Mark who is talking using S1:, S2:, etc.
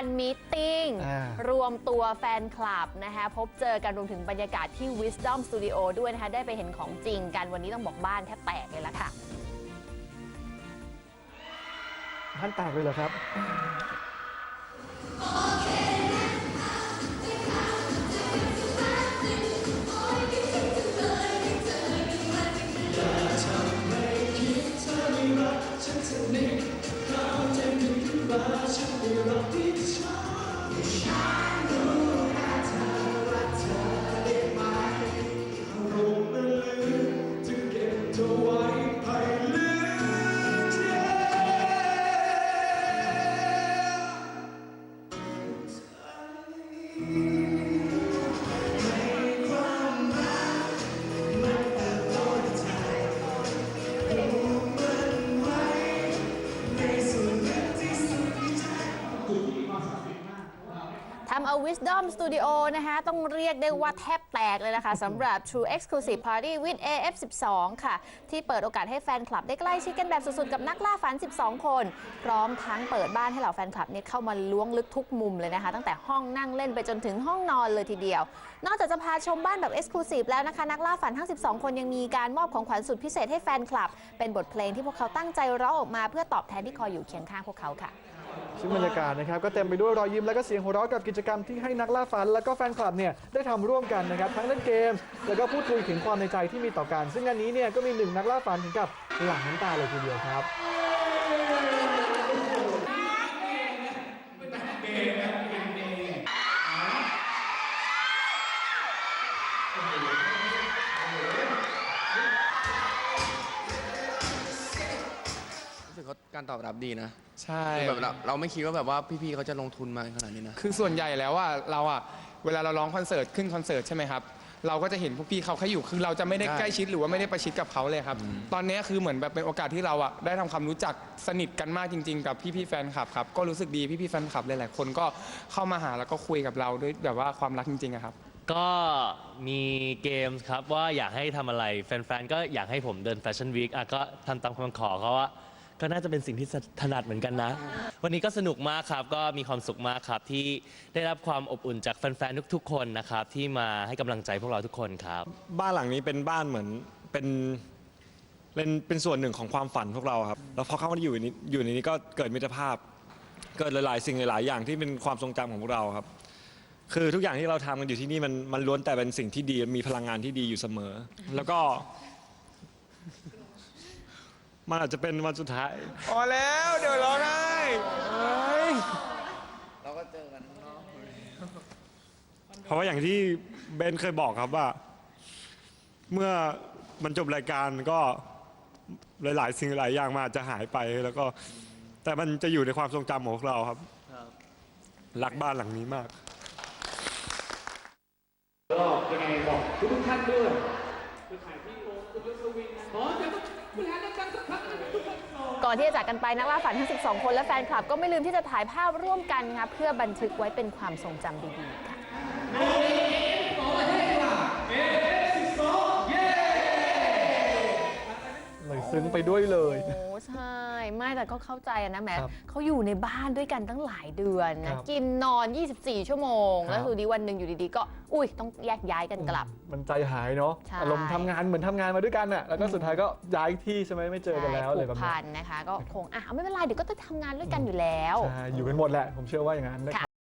S1: การมีตติ้ง
S2: อ่าร
S1: วมตัวแฟนคลับนะคะพบเจอกันรวมถึงบรรยากาศที่ Wisdom Studio ด้วยนะคะ ได้ไปเห็นของจริงกันวันนี้ต้องบอกบ้านแทบแตกเลยละค่ะ
S2: ท่านแตกเลยเหรอครับ
S1: ทำเอา Wisdom Studio นะคะต้องเรียกได้ว่าแทบแตกเลยนะคะสำหรับ True Exclusive Party with AF12 ค่ะ ที่เปิดโอกาสให้แฟนคลับได้ใกล้ชิดกันแบบสุดๆ กับนักล่าฝัน 12 คน พร้อมทั้งเปิดบ้านให้เหล่าแฟนคลับเนี่ยเข้ามาล้วงลึกทุกมุมเลยนะคะ ตั้งแต่ห้องนั่งเล่นไปจนถึงห้องนอนเลยทีเดียว นอกจากจะพาชมบ้านแบบ Exclusive แล้วนะคะ นักล่าฝันทั้ง 12 คนยังมีการมอบของขวัญสุดพิเศษให้แฟนคลับ เป็นบทเพลงที่พวกเขาตั้งใจร้องออกมาเพื่อตอบแทนที่คอยอยู่เคียงข้างพวกเขาค่ะ
S2: ซึ่งบรรยากาศนะครับก็เต็มไปด้วยรอยยิ้มและก็เสียงหัวเราะกับกิจกรรมที่ให้นักล่าฝัน และก็แฟนคลับเนี่ยได้ทำร่วมกันนะครับทั้งเล่นเกม แล้วก็พูดคุยถึงความในใจที่มีต่อกัน ซึ่งอันนี้เนี่ยก็มีหนึ่งนักล่าฝันถึงกับหลั่งน้ำตาเลยทีเดียวครับ
S3: กเขาการตอบรับดีนะ
S4: ใช่
S3: คือแบบเราเราไม่คิดว่าแบบว่าพี่ๆเขาจะลงทุนมาขนาดนี้นะ
S4: คือส่วนใหญ่แล้วว่าเราอะเวลาเราร้องคอนเสิร์ตขึ้นคอนเสิร์ตใช่ไหมครับ เราก็จะเห็นพวกพี่เขาแค่อยู่คือเราจะไม่ได้
S3: ใช่
S4: ใกล้ชิดหรือว่าไม่ได้ประชิดกับเขาเลยครับ ตอนนี้คือเหมือนแบบเป็นโอกาสที่เราอะได้ทำความรู้จักสนิทกันมากจริง ๆ กับพี่ๆแฟนคลับครับก็รู้สึกดีพี่ๆแฟนคลับหลายๆคนก็เข้ามาหาแล้วก็คุยกับเราด้วยแบบว่าความรักจริงๆอะครับ
S5: ก็มีเกมส์ครับว่าอยากให้ทำอะไร แฟนๆ ก็อยากให้ผมเดินแฟชั่นวีคอะก็ทำตามคำขอเขาว่า ก็น่าจะเป็นสิ่งที่ถนัดเหมือนกันนะ วันนี้ก็สนุกมากครับ ก็มีความสุขมากครับที่ได้รับความอบอุ่นจากแฟนๆทุกๆคนนะครับ ที่มาให้กำลังใจพวกเราทุกคนครับ
S6: บ้านหลังนี้เป็นบ้านเหมือนเป็นเป็นเป็นส่วนหนึ่งของความฝันพวกเราครับ แล้วพอเข้ามาอยู่ในนี้อยู่ในนี้ก็เกิดมิตรภาพ เกิดหลายๆ สิ่งหลายๆอย่างที่เป็นความทรงจำของพวกเราครับ คือทุกอย่างที่เราทำกันอยู่ที่นี่มันมันล้วนแต่เป็นสิ่งที่ดีมีพลังงานที่ดีอยู่เสมอ แล้วก็ มันอาจจะเป็นวันสุดท้าย
S4: พอแล้วเดี๋ยวร้องไห้เอ้ย
S3: เราก็เจอกันเนาะ
S6: เพราะว่าอย่างที่เบนเคยบอกครับว่า เมื่อมันจบรายการก็หลาย ๆ สิ่งหลายอย่างมาอาจจะหายไปแล้วก็ แต่มันจะอยู่ในความทรงจำของพวกเราครับ รักบ้านหลังนี้มาก
S7: ก็ยังไงบอกทุกๆท่านด้วย
S1: ก่ อนที่จะจากกันไปนักล่าฝันทั้ง 12 คนและแฟนคลับก็ไม่ลืมที่จะถ่ายภาพร่วมกันค่ะเพื่อบันทึกไว้เป็นความทรงจำดีๆค่ะ
S2: เลยซึ้งไปด้วยเลย
S1: โอ้ใช่ ไม่แต่ก็เข้าใจอะนะแม้
S2: ครับ
S1: เขาอยู่ในบ้านด้วยกันตั้งหลายเดือน
S2: ครั
S1: นะ
S2: บ
S1: กินนอน 24 ชั่วโมง
S2: ครับ
S1: แล้วคือดีวันหนึ่งอยู่ดีๆ ก็อุ้ยต้องแยกย้ายกันกลับ
S2: มันใจหายเนาะ
S1: ใช่
S2: อารมณ์ทำงานเหมือนทำงานมาด้วยกันอะแล้วก็สุดท้ายก็ย้ายที่ใช่ไหมไม่เจอกันแล้ว
S1: ใช่
S2: เลย
S1: ผู
S2: แบบ
S1: ก
S2: นี้
S1: พันนะคะ ก็คงอะเอาไม่เป็นไรเดี๋ยวก็จะทำงานด้วยกันอยู่แล้ว
S2: ใช่อยู่กันหมดแหละผมเชื่อว่าอย่างนั้นนะครับ